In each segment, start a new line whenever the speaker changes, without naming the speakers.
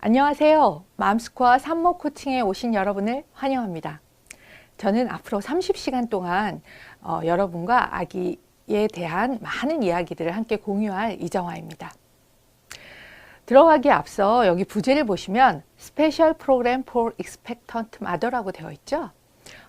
안녕하세요. 맘스코어 산모 코칭에 오신 여러분을 환영합니다. 저는 앞으로 30시간 동안 어, 여러분과 아기에 대한 많은 이야기들을 함께 공유할 이정화입니다. 들어가기에 앞서 여기 부제를 보시면 Special Program for Expectant Mother라고 되어 있죠.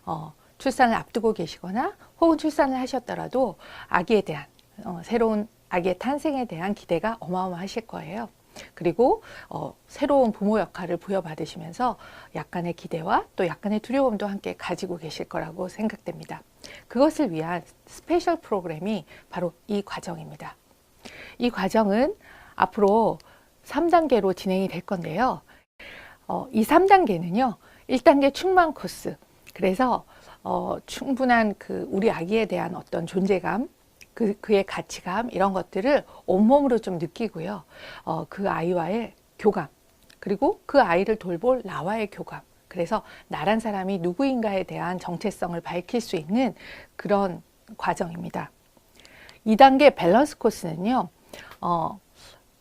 어, 출산을 앞두고 계시거나 혹은 출산을 하셨더라도 아기에 대한 어, 새로운 아기의 탄생에 대한 기대가 어마어마하실 거예요. 그리고 어, 새로운 부모 역할을 부여받으시면서 약간의 기대와 또 약간의 두려움도 함께 가지고 계실 거라고 생각됩니다. 그것을 위한 스페셜 프로그램이 바로 이 과정입니다. 이 과정은 앞으로 3단계로 진행이 될 건데요. 어, 이 3단계는요, 1단계 충만 코스. 그래서 어, 충분한 그 우리 아기에 대한 어떤 존재감, 그, 그의 가치감 이런 것들을 온몸으로 좀 느끼고요. 어, 그 아이와의 교감 그리고 그 아이를 돌볼 나와의 교감 그래서 나란 사람이 누구인가에 대한 정체성을 밝힐 수 있는 그런 과정입니다. 2단계 밸런스 코스는요. 어,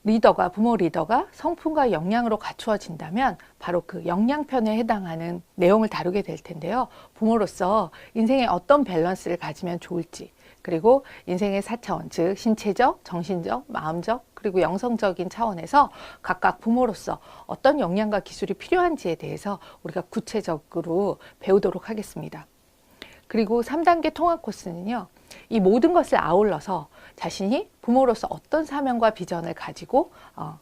리더가 부모 리더가 성품과 역량으로 갖추어진다면 바로 그 역량편에 해당하는 내용을 다루게 될 텐데요. 부모로서 인생에 어떤 밸런스를 가지면 좋을지 그리고 인생의 4차원, 즉 신체적, 정신적, 마음적, 그리고 영성적인 차원에서 각각 부모로서 어떤 역량과 기술이 필요한지에 대해서 우리가 구체적으로 배우도록 하겠습니다. 그리고 3단계 통합 코스는요. 이 모든 것을 아울러서 자신이 부모로서 어떤 사명과 비전을 가지고 어,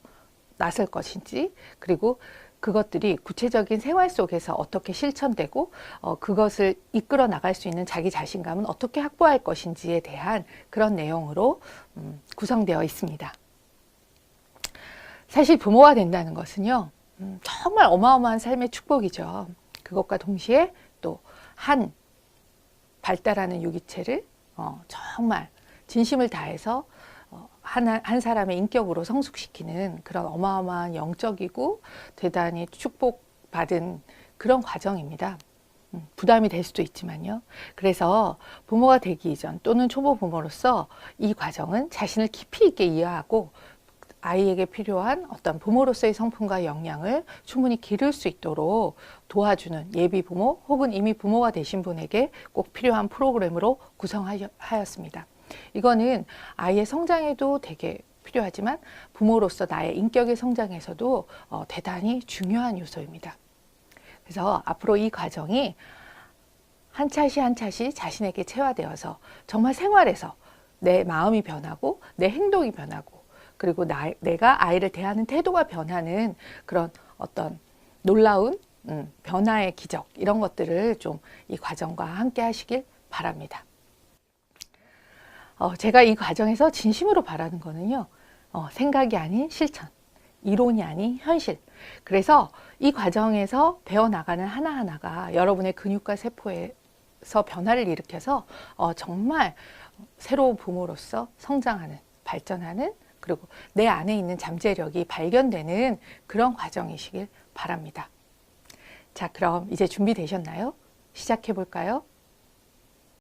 나설 것인지 그리고 그것들이 구체적인 생활 속에서 어떻게 실천되고 어, 그것을 이끌어 나갈 수 있는 자기 자신감은 어떻게 확보할 것인지에 대한 그런 내용으로 음, 구성되어 있습니다. 사실 부모가 된다는 것은요, 음, 정말 어마어마한 삶의 축복이죠. 그것과 동시에 또 한 발달하는 유기체를 어, 정말 진심을 다해서 어, 한, 한 사람의 인격으로 성숙시키는 그런 어마어마한 영적이고 대단히 축복받은 그런 과정입니다. 음, 부담이 될 수도 있지만요. 그래서 부모가 되기 이전 또는 초보 부모로서 이 과정은 자신을 깊이 있게 이해하고 아이에게 필요한 어떤 부모로서의 성품과 역량을 충분히 기를 수 있도록 도와주는 예비 부모 혹은 이미 부모가 되신 분에게 꼭 필요한 프로그램으로 구성하였습니다. 이거는 아이의 성장에도 되게 필요하지만 부모로서 나의 인격의 성장에서도 어, 대단히 중요한 요소입니다. 그래서 앞으로 이 과정이 한 차시 한 차시 자신에게 체화되어서 정말 생활에서 내 마음이 변하고 내 행동이 변하고 그리고 나, 내가 아이를 대하는 태도가 변하는 그런 어떤 놀라운 음, 변화의 기적 이런 것들을 좀 이 과정과 함께 하시길 바랍니다. 어, 제가 이 과정에서 진심으로 바라는 거는요. 어, 생각이 아닌 실천, 이론이 아닌 현실. 그래서 이 과정에서 배워나가는 하나하나가 여러분의 근육과 세포에서 변화를 일으켜서 어, 정말 새로운 부모로서 성장하는, 발전하는 그리고 내 안에 있는 잠재력이 발견되는 그런 과정이시길 바랍니다. 자, 그럼 이제 준비되셨나요? 시작해 볼까요?